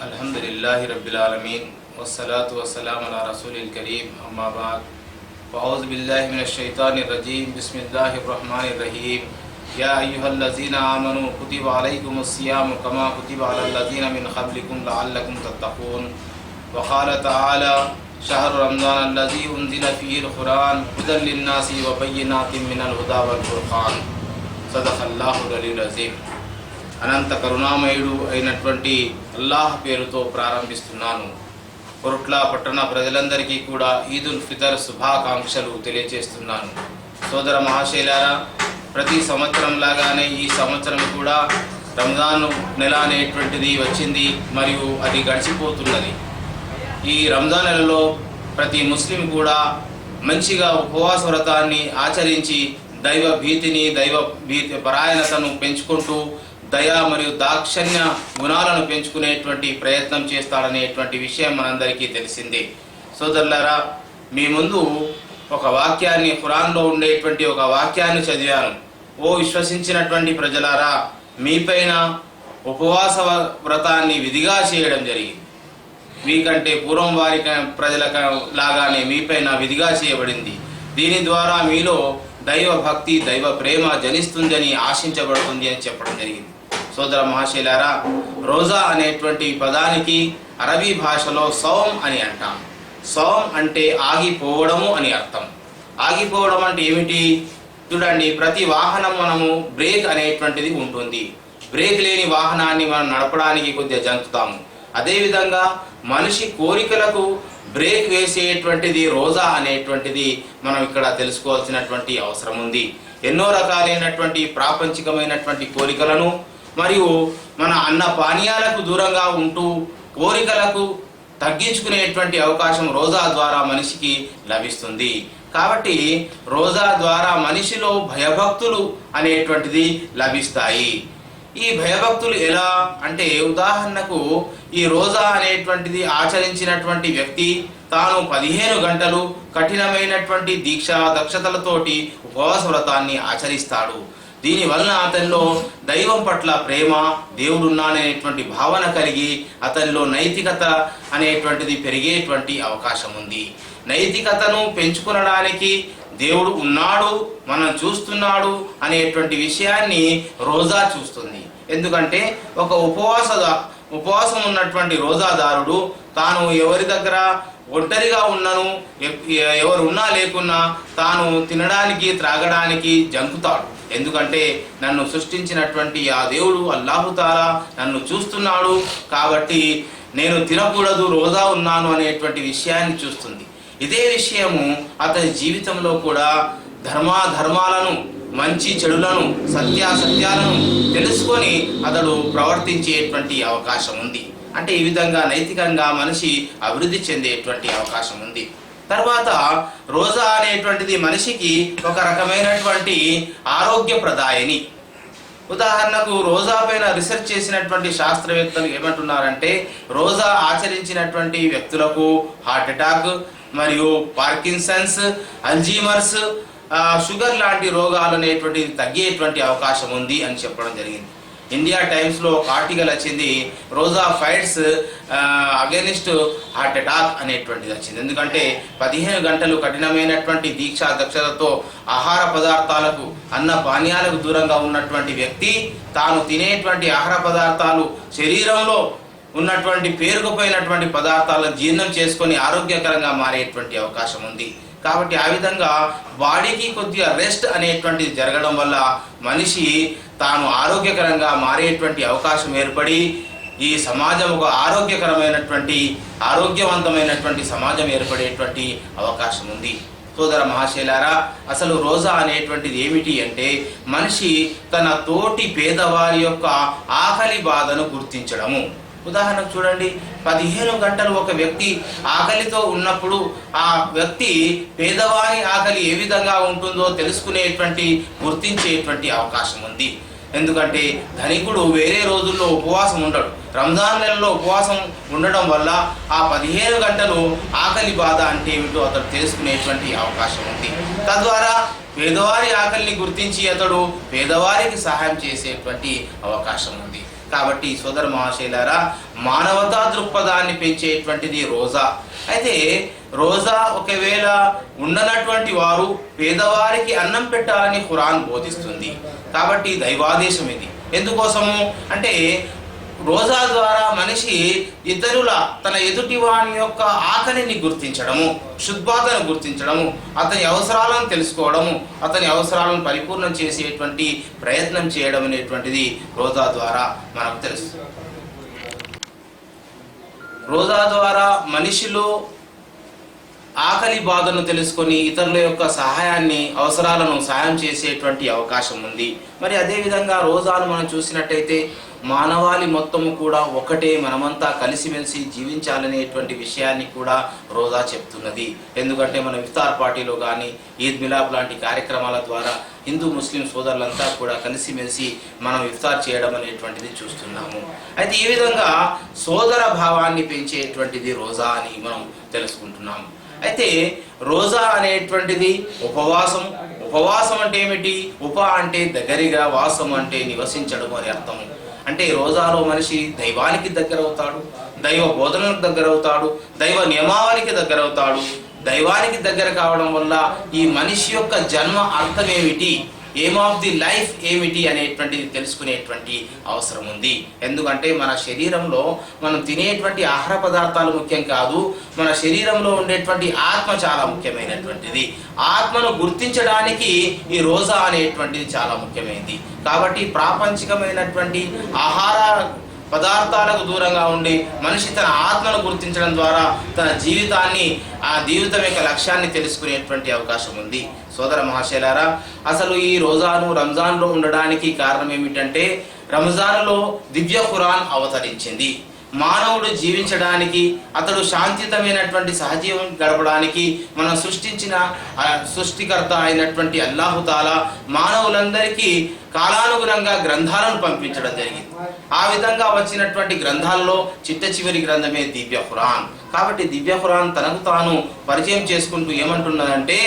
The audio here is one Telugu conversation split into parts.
الحمدللہ رب العالمین والصلاة والسلام على رسول الكریم اما بعد۔ فعوذ باللہ من الشیطان الرجیم، بسم اللہ الرحمن الرحیم۔ یا ایوہ الذین آمنوا، کتب علیکم السیام کما کتب علی الذین من خبلکم لعلکم تتقون۔ وقال تعالی، شہر رمضان اللذی انزل فيه القرآن هدى للناس وبینات من الہدا والفرقان۔ صدق اللہ علیہ وسلم అనంత కరుణామయుడు అయినటువంటి అల్లాహ్ పేరుతో ప్రారంభిస్తున్నాను. కొరుట్ల పట్టణ ప్రజలందరికీ కూడా ఈదుల్ ఫితర్ శుభాకాంక్షలు తెలియజేస్తున్నాను. సోదర మహాశైలారా ప్రతి సంవత్సరం లాగానే ఈ సంవత్సరం కూడా రంజాన్ నెల అనేటువంటిది వచ్చింది మరియు అది గడిచిపోతున్నది. ఈ రంజాన్ నెలలో ప్రతి ముస్లిం కూడా మంచిగా ఉపవాస వ్రతాన్ని ఆచరించి దైవ భీతిని దైవ భీతి పరాయణతను పెంచుకుంటూ దయ మరియు దాక్షణ్య గుణాలను పెంచుకునేటువంటి ప్రయత్నం చేస్తాడనేటువంటి విషయం మనందరికీ తెలిసిందే. సోదరులారా మీ ముందు ఒక వాక్యాన్ని ఖురాన్లో ఉండేటువంటి ఒక వాక్యాన్ని చదివాను. ఓ విశ్వసించినటువంటి ప్రజలారా మీపైన ఉపవాస వ్రతాన్ని విధిగా చేయడం జరిగింది. మీకంటే పూర్వం వారి ప్రజల లాగానే మీపైన విధిగా చేయబడింది. దీని ద్వారా మీలో దైవ భక్తి దైవ ప్రేమ జనిస్తుందని ఆశించబడుతుంది అని చెప్పడం జరిగింది. సోదర మహాశైలారా రోజా అనేటువంటి పదానికి అరబీ భాషలో సౌం అని అంటాం. సౌం అంటే ఆగిపోవడము అని అర్థం. ఆగిపోవడం అంటే ఏమిటి? చూడండి ప్రతి వాహనం మనము బ్రేక్ అనేటువంటిది ఉంటుంది. బ్రేక్ లేని వాహనాన్ని మనం నడపడానికి కొద్దిగా జంకుతాము. అదేవిధంగా మనిషి కోరికలకు బ్రేక్ వేసేటువంటిది రోజా అనేటువంటిది మనం ఇక్కడ తెలుసుకోవాల్సినటువంటి అవసరం ఉంది. ఎన్నో రకాలైనటువంటి ప్రాపంచికమైనటువంటి కోరికలను మరియు మన అన్న పానీయాలకు దూరంగా ఉంటూ కోరికలకు తగ్గించుకునేటువంటి అవకాశం రోజా ద్వారా మనిషికి లభిస్తుంది. కాబట్టి రోజా ద్వారా మనిషిలో భయభక్తులు అనేటువంటిది లభిస్తాయి. ఈ భయభక్తులు ఎలా అంటే ఉదాహరణకు ఈ రోజా అనేటువంటిది ఆచరించినటువంటి వ్యక్తి తాను పదిహేను గంటలు కఠినమైనటువంటి దీక్ష దక్షతలతోటి ఉపవాస వ్రతాన్ని ఆచరిస్తాడు. దీని వలన అతనిలో దైవం పట్ల ప్రేమ దేవుడున్నాననేటువంటి భావన కలిగి అతనిలో నైతికత అనేటువంటిది పెరిగేటువంటి అవకాశం ఉంది. నైతికతను పెంచుకునడానికి దేవుడు ఉన్నాడు మనం చూస్తున్నాడు అనేటువంటి విషయాన్ని రోజా చూస్తుంది. ఎందుకంటే ఒక ఉపవాస ఉపవాసం ఉన్నటువంటి రోజాదారుడు తాను ఎవరి దగ్గర ఒంటరిగా ఉన్నను ఎ- ఎవరు ఉన్నా లేకున్నా తాను తినడానికి త్రాగడానికి జంకుతాడు. ఎందుకంటే నన్ను సృష్టించినటువంటి ఆ దేవుడు అల్లాహుతారా నన్ను చూస్తున్నాడు కాబట్టి నేను తినకూడదు రోజా ఉన్నాను అనేటువంటి విషయాన్ని చూస్తుంది. ఇదే విషయము అతని జీవితంలో కూడా ధర్మాధర్మాలను మంచి చెడులను సత్యాసత్యాలను తెలుసుకొని అతడు ప్రవర్తించేటువంటి అవకాశం ఉంది. అంటే ఈ విధంగా నైతికంగా మనిషి అభివృద్ధి చెందేటువంటి అవకాశం ఉంది. తర్వాత రోజా అనేటువంటిది మనిషికి ఒక రకమైనటువంటి ఆరోగ్య ప్రదాయని ఉదాహరణకు రోజా పైన రీసెర్చ్ చేసినటువంటి శాస్త్రవేత్తలు ఏమంటున్నారంటే రోజా ఆచరించినటువంటి వ్యక్తులకు హార్ట్ అటాక్ మరియు పార్కిన్సన్స్ అల్జీమర్స్ షుగర్ లాంటి రోగాలు అనేటువంటిది తగ్గేటువంటి అవకాశం ఉంది అని చెప్పడం జరిగింది. ఇండియా టైమ్స్లో ఒక ఆర్టికల్ వచ్చింది రోజా ఫైట్స్ అగేనిస్ట్ హార్ట్ అటాక్ అనేటువంటిది వచ్చింది. ఎందుకంటే పదిహేను గంటలు కఠినమైనటువంటి దీక్ష దక్షతతో ఆహార పదార్థాలకు అన్న పానీయాలకు దూరంగా ఉన్నటువంటి వ్యక్తి తాను తినేటువంటి ఆహార పదార్థాలు శరీరంలో ఉన్నటువంటి పేరుకుపోయినటువంటి పదార్థాలను జీర్ణం చేసుకొని ఆరోగ్యకరంగా మారేటువంటి అవకాశం ఉంది. కాబట్టి ఆ విధంగా బాడీకి కొద్దిగా రెస్ట్ అనేటువంటిది జరగడం వల్ల మనిషి తాను ఆరోగ్యకరంగా మారేటువంటి అవకాశం ఏర్పడి ఈ సమాజం ఒక ఆరోగ్యకరమైనటువంటి ఆరోగ్యవంతమైనటువంటి సమాజం ఏర్పడేటువంటి అవకాశం ఉంది. సోదర మహాశైలారా అసలు రోజా అనేటువంటిది ఏమిటి అంటే మనిషి తన తోటి పేదవారి యొక్క ఆకలి బాధను గుర్తించడము. ఉదాహరణకు చూడండి పదిహేను గంటలు ఒక వ్యక్తి ఆకలితో ఉన్నప్పుడు ఆ వ్యక్తి పేదవారి ఆకలి ఏ విధంగా ఉంటుందో తెలుసుకునేటువంటి గుర్తించేటువంటి అవకాశం ఉంది. ఎందుకంటే ధనికుడు వేరే రోజుల్లో ఉపవాసం ఉండడు. రంజాన్ నెలలో ఉపవాసం ఉండడం వల్ల ఆ పదిహేను గంటలు ఆకలి బాధ అంటే ఏమిటో అతడు తెలుసుకునేటువంటి అవకాశం ఉంది. తద్వారా పేదవారి ఆకలిని గుర్తించి అతడు పేదవారికి సహాయం చేసేటువంటి అవకాశం ఉంది. కాబట్టి సోదర మహాశైలారా మానవతా దృక్పథాన్ని పెంచేటువంటిది రోజా. అయితే రోజా ఒకవేళ ఉండనటువంటి వారు పేదవారికి అన్నం పెట్టాలని ఖురాన్ బోధిస్తుంది. కాబట్టి దైవాదేశం ఇది. ఎందుకోసము? అంటే రోజా ద్వారా మనిషి ఇతరుల తన ఎదుటివాని యొక్క ఆకలిని గుర్తించడము శుద్ధాతను గుర్తించడము అతని అవసరాలను తెలుసుకోవడము అతని అవసరాలను పరిపూర్ణం చేసేటువంటి ప్రయత్నం చేయడం అనేటువంటిది రోజా ద్వారా మనకు తెలుసు రోజా ద్వారా మనిషిలో ఆకలి బాధను తెలుసుకొని ఇతరుల యొక్క సహాయాన్ని అవసరాలను సాయం చేసేటువంటి అవకాశం ఉంది. మరి అదేవిధంగా రోజాను మనం చూసినట్టయితే మానవాళి మొత్తము కూడా ఒకటే మనమంతా కలిసిమెలిసి జీవించాలనేటువంటి విషయాన్ని కూడా రోజా చెప్తున్నది. ఎందుకంటే మన ఇఫ్తార్ పార్టీలో కానీ ఈద్ మిలాబ్ లాంటి కార్యక్రమాల ద్వారా హిందూ ముస్లిం సోదరులంతా కూడా కలిసిమెలిసి మనం ఇఫ్తార్ చేయడం అనేటువంటిది చూస్తున్నాము. అయితే ఈ విధంగా సోదర భావాన్ని పెంచేటువంటిది రోజా అని మనం తెలుసుకుంటున్నాము అయితే రోజా అనేటువంటిది ఉపవాసం ఉపవాసం అంటే ఏమిటి? ఉప అంటే దగ్గరగా వాసం అంటే నివసించడం అని అర్థం అంటే రోజాలో మనిషి దైవానికి దగ్గర అవుతాడు దైవ బోధనలకు దగ్గర అవుతాడు దైవ నియమావళికి దగ్గర అవుతాడు దైవానికి దగ్గర కావడం వల్ల ఈ మనిషి యొక్క జన్మ అర్థం ఏమిటి ఏమ్ ఆఫ్ ది లైఫ్ ఏమిటి అనేటువంటిది తెలుసుకునేటువంటి అవసరం ఉంది. ఎందుకంటే మన శరీరంలో మనం తినేటువంటి ఆహార పదార్థాలు ముఖ్యం కాదు మన శరీరంలో ఉండేటువంటి ఆత్మ చాలా ముఖ్యమైనటువంటిది. ఆత్మను గుర్తించడానికి ఈ రోజా అనేటువంటిది చాలా ముఖ్యమైనది. కాబట్టి ప్రాపంచికమైనటువంటి ఆహార పదార్థాలకు దూరంగా ఉండి మనిషి తన ఆత్మను గుర్తించడం ద్వారా తన జీవితాన్ని ఆ జీవితం యొక్క లక్ష్యాన్ని తెలుసుకునేటువంటి అవకాశం ఉంది. సోదర మహాశైలారా అసలు ఈ రోజాను రంజాన్లో ఉండడానికి కారణం ఏమిటంటే రంజాన్లో దివ్య ఖురాన్ అవతరించింది. మానవుడు జీవించడానికి అతడు శాంతియుతమైనటువంటి సహజీవం గడపడానికి మనం సృష్టించిన సృష్టికర్త అయినటువంటి అల్లాహుతాల మానవులందరికీ కాలానుగుణంగా గ్రంథాలను పంపించడం జరిగింది. ఆ విధంగా వచ్చినటువంటి గ్రంథాల్లో చిట్ట చివరి గ్రంథమే దివ్య ఖురాన్. కాబట్టి దివ్య ఖురాన్ తనకు తాను పరిచయం చేసుకుంటూ ఏమంటున్నదంటే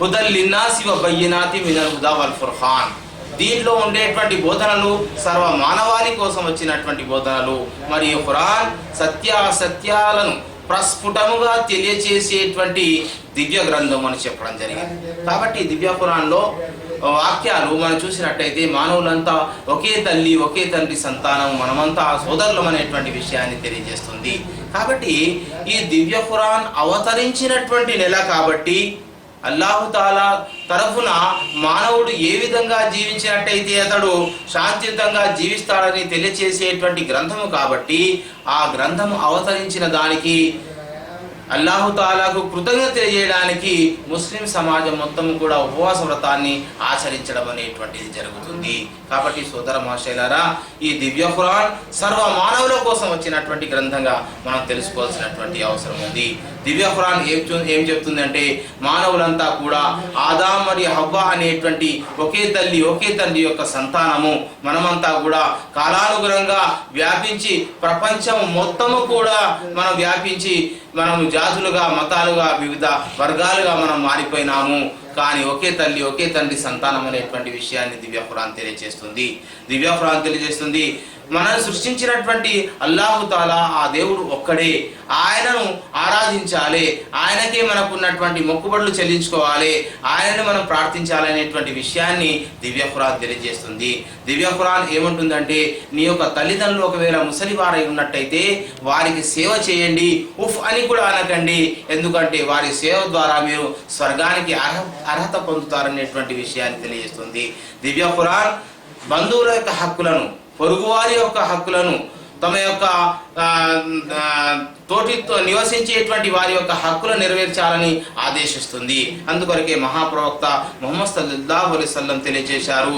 హుదల్లిన్నాసి శివ బయ్యనాతి మినల్ హుదా వల్ ఫుర్ఖాన్ దీంట్లో ఉండేటువంటి బోధనలు సర్వ మానవాళి కోసం వచ్చినటువంటి బోధనలు. మరియు ఖురాన్ సత్యాసత్యాలను ప్రస్ఫుటముగా తెలియచేసేటువంటి దివ్య గ్రంథం అని చెప్పడం జరిగింది. కాబట్టి దివ్య ఖురాన్లో వాక్యాలు మనం చూసినట్టయితే మానవులంతా ఒకే తల్లి ఒకే తండ్రి సంతానం మనమంతా సోదరులం అనేటువంటి విషయాన్ని తెలియజేస్తుంది. కాబట్టి ఈ దివ్య ఖురాన్ అవతరించినటువంటి నెల కాబట్టి అల్లాహుతాలా తరఫున మానవుడు ఏ విధంగా జీవించినట్టయితే అతడు శాంతియుతంగా జీవిస్తాడని తెలియచేసేటువంటి గ్రంథము కాబట్టి ఆ గ్రంథము అవతరించిన దానికి అల్లాహుతాలాకు కృతజ్ఞత చేయడానికి ముస్లిం సమాజం మొత్తం కూడా ఉపవాస వ్రతాన్ని ఆచరించడం అనేటువంటిది జరుగుతుంది. కాబట్టి సోదర మహాశైలారా ఈ దివ్య ఖురాన్ సర్వ మానవుల కోసం వచ్చినటువంటి గ్రంథంగా మనం తెలుసుకోవాల్సినటువంటి అవసరం ఉంది. దివ్య ఖురాన్ ఏం ఏం చెప్తుందంటే మానవులంతా కూడా ఆదాం మరియు హవ్వ అనేటువంటి ఒకే తల్లి ఒకే తండ్రి యొక్క సంతానము మనమంతా కూడా కాలానుగుణంగా వ్యాపించి ప్రపంచం మొత్తము కూడా మనం వ్యాపించి మనం జాతులుగా మతాలుగా వివిధ వర్గాలుగా మనం మారిపోయినాము. కానీ ఒకే తల్లి ఒకే తండ్రి సంతానం అనేటువంటి విషయాన్ని దివ్య ఖురాన్ తెలియజేస్తుంది. దివ్య ఖురాన్ తెలియజేస్తుంది మనల్ని సృష్టించినటువంటి అల్లాహు తాలా ఆ దేవుడు ఒక్కడే. ఆయనను ఆరాధించాలి. ఆయనకే మనకున్నటువంటి మొక్కుబడులు చెల్లించుకోవాలి. ఆయనను మనం ప్రార్థించాలనేటువంటి విషయాన్ని దివ్య ఖురాన్ తెలియజేస్తుంది. దివ్య ఖురాన్ ఏముంటుందంటే నీ యొక్క తల్లిదండ్రులు ఒకవేళ ముసలి వారై ఉన్నట్టయితే వారికి సేవ చేయండి. ఉఫ్ అని కూడా అనకండి. ఎందుకంటే వారి సేవ ద్వారా మీరు స్వర్గానికి అర్హ అర్హత పొందుతారనేటువంటి విషయాన్ని తెలియజేస్తుంది. దివ్య ఖురాన్ బంధువుల యొక్క హక్కులను పొరుగువారి యొక్క హక్కులను తమ యొక్క తోటి తోటితో నివసించేటువంటి వారి యొక్క హక్కులను నెరవేర్చాలని ఆదేశిస్తుంది. అందుకొరకే మహాప్రవక్త మొహమ్మద్ సల్లాహు అలైహి సల్లం తెలియజేశారు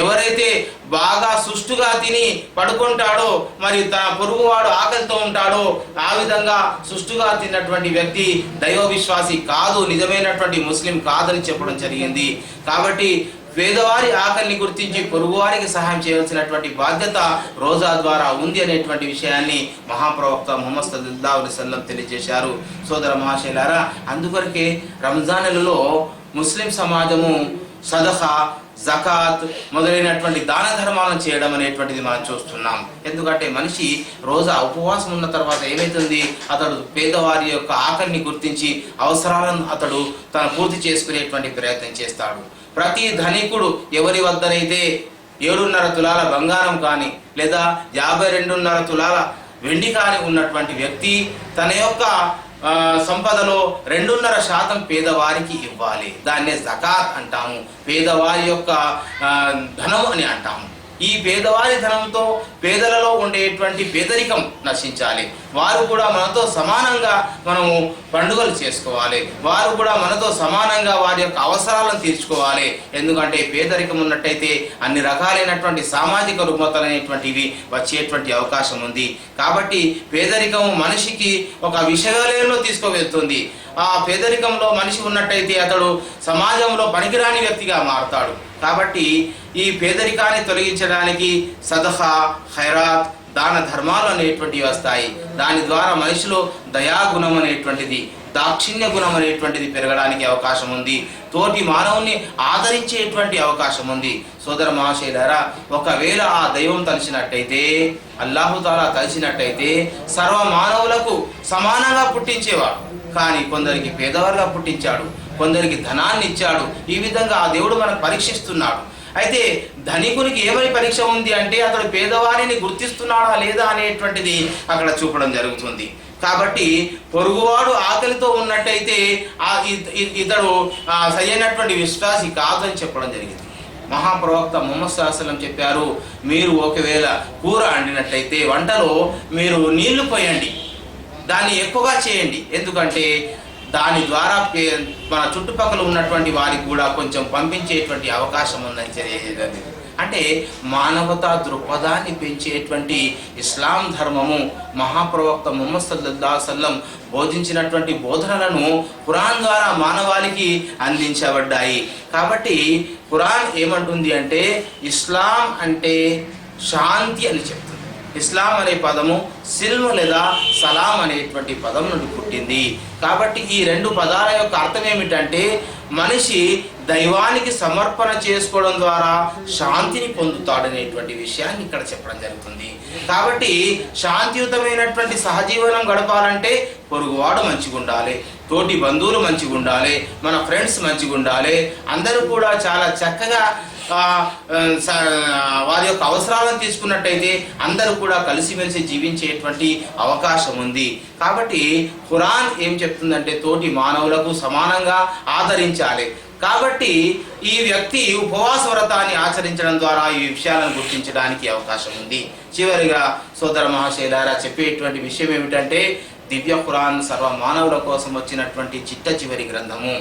ఎవరైతే బాగా సుష్టుగా తిని పడుకుంటాడో మరి తన పొరుగువాడు ఆకలితో ఉంటాడో ఆ విధంగా సుష్టుగా తిన్నటువంటి వ్యక్తి దైవ విశ్వాసి కాదు నిజమైనటువంటి ముస్లిం కాదని చెప్పడం జరిగింది. కాబట్టి పేదవారి ఆకలిని గుర్తించి పొరుగువారికి సహాయం చేయవలసినటువంటి బాధ్యత రోజా ద్వారా ఉంది అనేటువంటి విషయాన్ని మహాప్రవక్త మొహమ్మద్ సల్లాహు సల్లం తెలియజేశారు. సోదర మహాశైలారా అందుకొరకే రంజాన్ నెలలో ముస్లిం సమాజము సదహా జకాత్ మొదలైనటువంటి దాన ధర్మాలను చేయడం అనేటువంటిది మనం చూస్తున్నాం. ఎందుకంటే మనిషి రోజా ఉపవాసం ఉన్న తర్వాత ఏమైతుంది? అతడు పేదవారి యొక్క ఆకలిని గుర్తించి అవసరాలను అతడు తను పూర్తి చేసుకునేటువంటి ప్రయత్నం చేస్తాడు. ప్రతి ధనికుడు ఎవరి వద్దనైతే ఏడున్నర తులాల బంగారం కానీ లేదా యాభై రెండున్నర తులాల వెండి కానీ ఉన్నటువంటి వ్యక్తి తన యొక్క సంపదలో రెండున్నర శాతం పేదవారికి ఇవ్వాలి. దాన్నే జకాత్ అంటాము. పేదవారి యొక్క ధనం అని అంటాము. ఈ పేదవారి ధనంతో పేదలలో ఉండేటువంటి పేదరికం నశించాలి. వారు కూడా మనతో సమానంగా మనము పండుగలు చేసుకోవాలి. వారు కూడా మనతో సమానంగా వారి యొక్క అవసరాలను తీర్చుకోవాలి. ఎందుకంటే పేదరికం ఉన్నట్టయితే అన్ని రకాలైనటువంటి సామాజిక రుగ్మతలనేటువంటివి వచ్చేటువంటి అవకాశం ఉంది. కాబట్టి పేదరికం మనిషికి ఒక విషయాలయంలో తీసుకువెళ్తుంది. ఆ పేదరికంలో మనిషి ఉన్నట్టయితే అతడు సమాజంలో పనికిరాని వ్యక్తిగా మారుతాడు. కాబట్టి ఈ పేదరికాన్ని తొలగించడానికి సదహా ఖైరాత్ దాన ధర్మాలు అనేటువంటివి వస్తాయి. దాని ద్వారా మనిషిలో దయాగుణం అనేటువంటిది దాక్షిణ్య గుణం అనేటువంటిది పెరగడానికి అవకాశం ఉంది. తోటి మానవుని ఆదరించేటువంటి అవకాశం ఉంది. సోదర మహాశైలారా ఒకవేళ ఆ దైవం తలిచినట్టయితే అల్లాహుతాలా తలిచినట్టయితే సర్వ మానవులకు సమానంగా పుట్టించేవాడు. కానీ కొందరికి పేదవారుగా పుట్టించాడు. కొందరికి ధనాన్ని ఇచ్చాడు. ఈ విధంగా ఆ దేవుడు మనకు పరీక్షిస్తున్నాడు. అయితే ధనికునికి ఏమని పరీక్ష ఉంది అంటే అతడు పేదవారిని గుర్తిస్తున్నాడా లేదా అనేటువంటిది అక్కడ చూపడం జరుగుతుంది. కాబట్టి పొరుగువాడు ఆకలితో ఉన్నట్టయితే ఆ ఇ- ఇతడు సరైనటువంటి విశ్వాసి కాదని చెప్పడం జరిగింది. మహాప్రవక్త మొహమ్మద్ సాహసలం చెప్పారు మీరు ఒకవేళ కూర వండినట్టయితే వంటలో మీరు నీళ్ళు పోయండి. దాన్ని ఎక్కువగా చేయండి. ఎందుకంటే దాని ద్వారా మన చుట్టుపక్కల ఉన్నటువంటి వారికి కూడా కొంచెం పంపించేటువంటి అవకాశం ఉందని తెలియజేయడం అంటే మానవతా దృక్పథాన్ని పెంచేటువంటి ఇస్లాం ధర్మము మహాప్రవక్త ముహమ్మద్ సల్లల్లా సల్లం బోధించినటువంటి బోధనలను ఖురాన్ ద్వారా మానవాళికి అందించబడ్డాయి. కాబట్టి ఖురాన్ ఏమంటుంది అంటే ఇస్లాం అంటే శాంతి అని చెప్తుంది ఇస్లాం అనే పదము సిల్మ్ లేదా సలాం అనేటువంటి పదం నుండి పుట్టింది. కాబట్టి ఈ రెండు పదాల యొక్క అర్థం ఏమిటంటే మనిషి దైవానికి సమర్పణ చేసుకోవడం ద్వారా శాంతిని పొందుతాడనేటువంటి విషయాన్ని ఇక్కడ చెప్పడం జరుగుతుంది. కాబట్టి శాంతియుతమైనటువంటి సహజీవనం గడపాలంటే పొరుగువాడు మంచిగా ఉండాలి తోటి బంధువులు మంచిగా ఉండాలి మన ఫ్రెండ్స్ మంచిగా ఉండాలి అందరూ కూడా చాలా చక్కగా వారి యొక్క అవసరాలను తీసుకున్నట్టయితే అందరూ కూడా కలిసిమెలిసి జీవించేటువంటి అవకాశం ఉంది. కాబట్టి ఖురాన్ ఏం చెప్తుందంటే తోటి మానవులకు సమానంగా ఆదరించాలి. కాబట్టి ఈ వ్యక్తి ఉపవాస వ్రతాన్ని ఆచరించడం ద్వారా ఈ విషయాలను గుర్తించడానికి అవకాశం ఉంది. చివరిగా సోదర మహాశైలారా చెప్పేటువంటి విషయం ఏమిటంటే దివ్య ఖురాన్ సర్వ మానవుల కోసం వచ్చినటువంటి చిట్ట చివరి గ్రంథము.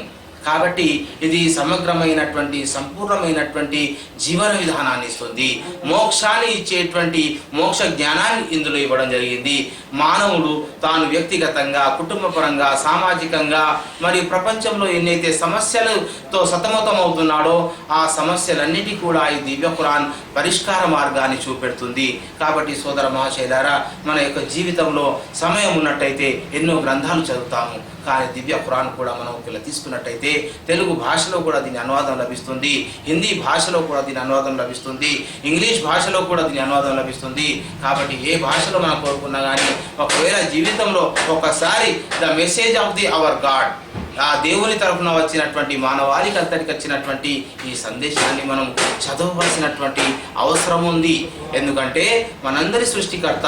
కాబట్టి ఇది సమగ్రమైనటువంటి సంపూర్ణమైనటువంటి జీవన విధానాన్ని ఇస్తుంది. మోక్షాన్ని ఇచ్చేటువంటి మోక్ష జ్ఞానాన్ని ఇందులో ఇవ్వడం జరిగింది. మానవుడు తాను వ్యక్తిగతంగా కుటుంబపరంగా సామాజికంగా మరియు ప్రపంచంలో ఎన్నైతే సమస్యలతో సతమతం అవుతున్నాడో ఆ సమస్యలన్నిటి కూడా ఈ దివ్య ఖురాన్ పరిష్కార మార్గాన్ని చూపెడుతుంది. కాబట్టి సోదర మహాశైలారా మన యొక్క జీవితంలో సమయం ఉన్నట్టయితే ఎన్నో గ్రంథాలు చదువుతాము. కానీ దివ్య ఖురాన్ కూడా మనం ఒకవేళ తీసుకున్నట్టయితే తెలుగు భాషలో కూడా దీని అనువాదం లభిస్తుంది హిందీ భాషలో కూడా దీని అనువాదం లభిస్తుంది ఇంగ్లీష్ భాషలో కూడా దీని అనువాదం లభిస్తుంది. కాబట్టి ఏ భాషలో మనం కోరుకున్నా కానీ ఒకవేళ జీవితంలో ఒకసారి the message of the our God ఆ దేవుని తరఫున వచ్చినటువంటి మానవాళికి అంతటికి వచ్చినటువంటి ఈ సందేశాన్ని మనం చదవవలసినటువంటి అవసరం ఉంది. ఎందుకంటే మనందరి సృష్టికర్త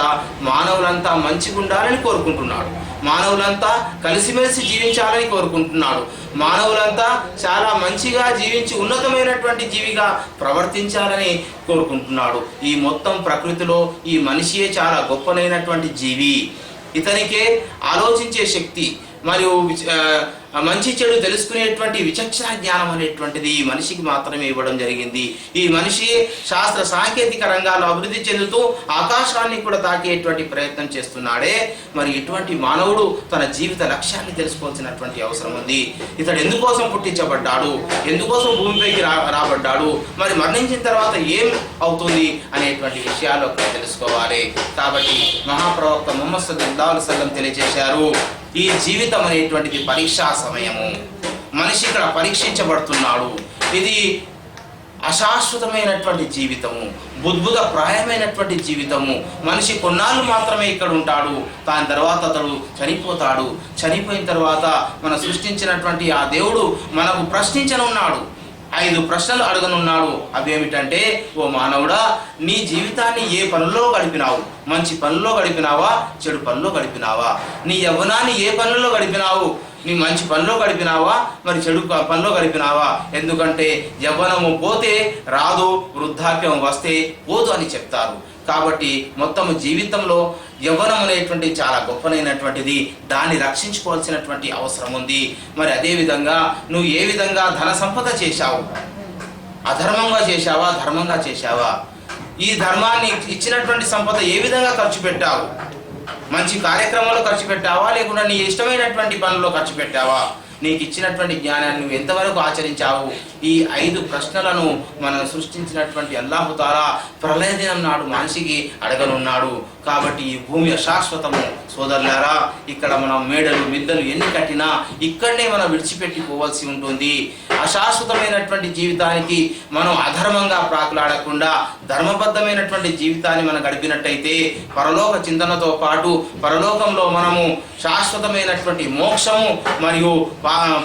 మానవులంతా మంచిగా ఉండాలని కోరుకుంటున్నాడు. మానవులంతా కలిసిమెలిసి జీవించాలని కోరుకుంటున్నాడు. మానవులంతా చాలా మంచిగా జీవించి ఉన్నతమైనటువంటి జీవిగా ప్రవర్తించాలని కోరుకుంటున్నాడు. ఈ మొత్తం ప్రకృతిలో ఈ మనిషియే చాలా గొప్పనైనటువంటి జీవి. ఇతనికే ఆలోచించే శక్తి మరియు మంచి చెడు తెలుసుకునేటువంటి విచక్షణ జ్ఞానం అనేటువంటిది ఈ మనిషికి మాత్రమే ఇవ్వడం జరిగింది. ఈ మనిషి శాస్త్ర సాంకేతిక రంగాల్లో అభివృద్ధి చెందుతూ ఆకాశాన్ని కూడా తాకేటువంటి ప్రయత్నం చేస్తున్నాడే. మరి ఇటువంటి మానవుడు తన జీవిత లక్ష్యాన్ని తెలుసుకోవాల్సినటువంటి అవసరం ఉంది. ఇతడు ఎందుకోసం పుట్టించబడ్డాడు? ఎందుకోసం భూమిపైకి రా రాబడ్డాడు? మరి మరణించిన తర్వాత ఏం అవుతుంది అనేటువంటి విషయాలు తెలుసుకోవాలి. కాబట్టి మహాప్రవక్త ముహమ్మద్ సల్లాహు సల్లం తెలియజేశారు. ఈ జీవితం అనేటువంటిది పరీక్షా సమయము. మనిషి ఇక్కడ పరీక్షించబడుతున్నాడు. ఇది అశాశ్వతమైనటువంటి జీవితము. బుద్భుత ప్రాయమైనటువంటి జీవితము. మనిషి కొన్నాళ్ళు మాత్రమే ఇక్కడ ఉంటాడు. దాని తర్వాత అతడు చనిపోతాడు. చనిపోయిన తర్వాత మన సృష్టించినటువంటి ఆ దేవుడు మనకు ప్రశ్నించనున్నాడు. ఐదు ప్రశ్నలు అడగనున్నాడు. అవేమిటంటే ఓ మానవుడా నీ జీవితాన్ని ఏ పనుల్లో గడిపినావు? మంచి పనుల్లో గడిపినావా? చెడు పనుల్లో గడిపినావా? నీ యవ్వనాన్ని ఏ పనుల్లో గడిపినావు? నీ మంచి పనిలో గడిపినావా? మరి చెడు పనిలో గడిపినావా? ఎందుకంటే యవ్వనము పోతే రాదు వృద్ధాప్యం వస్తే పోదు అని చెప్తారు. కాబట్టి మొత్తం జీవితంలో యవ్వనం అనేటువంటి చాలా గొప్పనైనటువంటిది. దాన్ని రక్షించుకోవాల్సినటువంటి అవసరం ఉంది. మరి అదే విధంగా నువ్వు ఏ విధంగా ధన సంపద చేశావు? అధర్మంగా చేశావా? ధర్మంగా చేశావా? ఈ ధర్మాన్ని ఇచ్చినటువంటి సంపద ఏ విధంగా ఖర్చు పెట్టావు? మంచి కార్యక్రమంలో ఖర్చు పెట్టావా? లేకుండా నీ ఇష్టమైనటువంటి పనుల్లో ఖర్చు పెట్టావా? నీకు ఇచ్చినటువంటి జ్ఞానాన్ని నువ్వు ఎంతవరకు ఆచరించావు? ఈ ఐదు ప్రశ్నలను మనం సృష్టించినటువంటి అల్లాహుతారా ప్రళయ దినం నాడు మనిషికి అడగనున్నాడు. కాబట్టి ఈ భూమి అశాశ్వతము. సోదరులారా ఇక్కడ మనం మేడలు మిద్దలు ఎన్ని కట్టినా ఇక్కడనే మనం విడిచిపెట్టి పోవాల్సి ఉంటుంది. అశాశ్వతమైనటువంటి జీవితానికి మనం అధర్మంగా ప్రాకులాడకుండా ధర్మబద్ధమైనటువంటి జీవితాన్ని మనం గడిపినట్టయితే పరలోక చింతనతో పాటు పరలోకంలో మనము శాశ్వతమైనటువంటి మోక్షము మరియు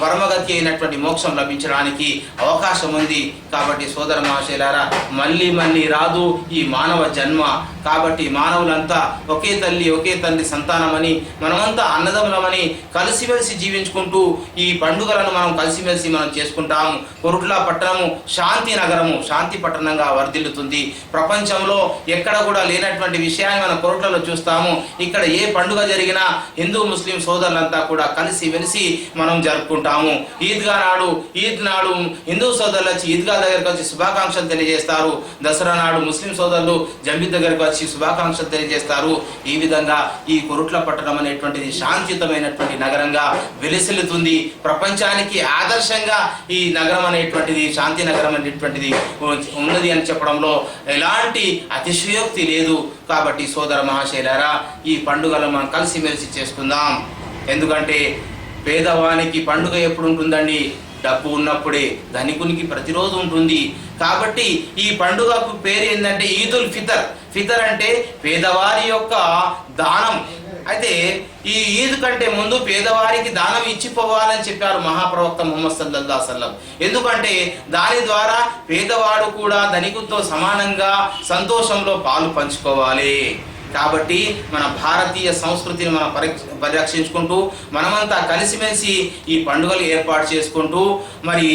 పరమగతి అయినటువంటి మోక్షం లభించడానికి అవకాశం ఉంది. కాబట్టి సోదర మహాశైలారా మళ్ళీ మళ్ళీ రాదు ఈ మానవ జన్మ. కాబట్టి మానవులంతా ఒకే తల్లి ఒకే తండ్రి సంతానమని మనమంతా అన్నదములమని కలిసిమెలిసి జీవించుకుంటూ ఈ పండుగలను మనం కలిసిమెలిసి మనం చేసుకుంటాము. కొరుట్ల పట్టణము శాంతి నగరము శాంతి పట్టణంగా వర్ధిల్లుతుంది. ప్రపంచంలో ఎక్కడ కూడా లేనటువంటి విషయాన్ని మనం కొరుట్లలో చూస్తాము. ఇక్కడ ఏ పండుగ జరిగినా హిందూ ముస్లిం సోదరులంతా కూడా కలిసి వెలిసి మనం జరుపుకుంటాము. ఈద్గా నాడు ఈద్ నాడు హిందూ సోదరులు వచ్చి ఈద్గా దగ్గరకు వచ్చి శుభాకాంక్షలు తెలియజేస్తారు. దసరా నాడు ముస్లిం సోదరులు జంబి దగ్గరకు వచ్చి శుభాకాంక్షలు తెలియజేస్తారు. చేస్తారు. ఈ విధంగా ఈ కొరుట్ల పట్టణం అనేటువంటిది శాంతియుతమైనటువంటి నగరంగా వెలిసిల్లుతుంది. ప్రపంచానికి ఆదర్శంగా ఈ నగరం అనేటువంటిది శాంతి నగరం అనేటువంటిది ఉన్నది అని చెప్పడంలో ఎలాంటి అతిశయోక్తి లేదు. కాబట్టి సోదర మహాశైలారా ఈ పండుగలు మనం కలిసిమెలిసి చేసుకుందాం. ఎందుకంటే పేదవానికి పండుగ ఎప్పుడు ఉంటుందండి? డబ్బు ఉన్నప్పుడే ధనికునికి ప్రతిరోజు ఉంటుంది. కాబట్టి ఈ పండుగకు పేరు ఏంటంటే ఈదుల్ ఫితర్. ఫితర్ అంటే పేదవారి యొక్క దానం. అయితే ఈ ఈద్ కంటే ముందు పేదవారికి దానం ఇచ్చిపోవాలని చెప్పారు మహాప్రవక్త ముహమ్మద్ సల్లల్లా సల్లం ఎందుకంటే దాని ద్వారా పేదవాడు కూడా ధనికుతో సమానంగా సంతోషంలో పాలు పంచుకోవాలి. కాబట్టి మన భారతీయ సంస్కృతిని మనం పరిరక్షించుకుంటూ మనమంతా కలిసిమెలిసి ఈ పండుగలు ఏర్పాటు చేసుకుంటూ మరి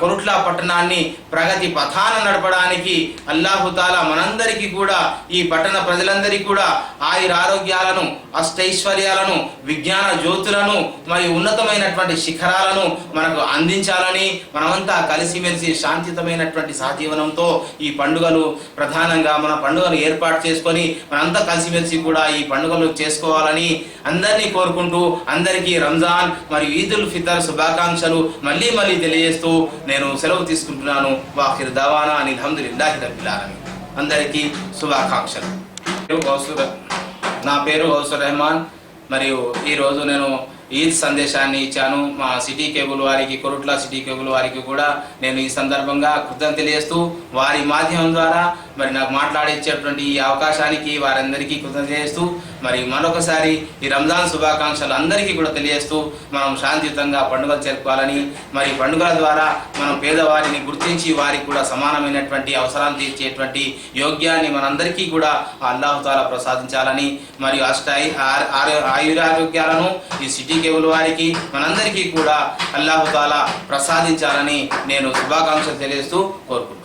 కొరుట్ల పట్టణాన్ని ప్రగతి పథాన నడపడానికి అల్లాహుతాలా మనందరికీ కూడా ఈ పట్టణ ప్రజలందరికీ కూడా ఆయుర ఆరోగ్యాలను అష్టైశ్వర్యాలను విజ్ఞాన జ్యోతులను మరి ఉన్నతమైనటువంటి శిఖరాలను మనకు అందించాలని మనమంతా కలిసిమెలిసి శాంతితమైనటువంటి సహజీవనంతో ఈ పండుగలు ప్రధానంగా మన పండుగను ఏర్పాటు చేసుకొని మనంతా కలిసిమెలిసి కూడా ఈ పండుగలు చేసుకోవాలని అందరినీ కోరుకుంటూ అందరికీ రంజాన్ మరియు ఈదుల్ ఫితర్ శుభాకాంక్షలు మళ్ళీ మళ్ళీ తెలియజేస్తూ నేను సెలవు తీసుకుంటున్నాను. వాఖిర్ దవానా అని అల్హమ్దులిల్లాహి రబ్బిల్ ఆలమీన్. అందరికీ శుభాకాంక్షలు. నా పేరు గౌసుర్ రెహమాన్. మరియు ఈరోజు నేను ఈద్ సందేశాన్ని ఇచ్చాను. మా సిటీ కేబుల్ వారికి కొరుట్ల సిటీ కేబుల్ వారికి కూడా నేను ఈ సందర్భంగా కృతజ్ఞత తెలియజేస్తూ వారి మాధ్యమం ద్వారా మరి నాకు మాట్లాడిచ్చేటువంటి ఈ అవకాశానికి వారందరికీ కృతజ్ఞత చేస్తూ మరి మరొకసారి ఈ రంజాన్ శుభాకాంక్షలు అందరికీ కూడా తెలియజేస్తూ మనం శాంతియుతంగా పండుగలు జరుపుకోవాలని మరి పండుగల ద్వారా మనం పేదవారిని గుర్తించి వారికి కూడా సమానమైనటువంటి అవసరాలు తీర్చేటువంటి యోగ్యాన్ని మనందరికీ కూడా అల్లాహుతాలా ప్రసాదించాలని మరియు అష్టాయి ఆ- ఆయురారోగ్యాలను ఈ సిటీ కేబుల్ వారికి మనందరికీ కూడా అల్లాహుతాలా ప్రసాదించాలని నేను శుభాకాంక్షలు తెలియజేస్తూ కోరుకుంటున్నాను.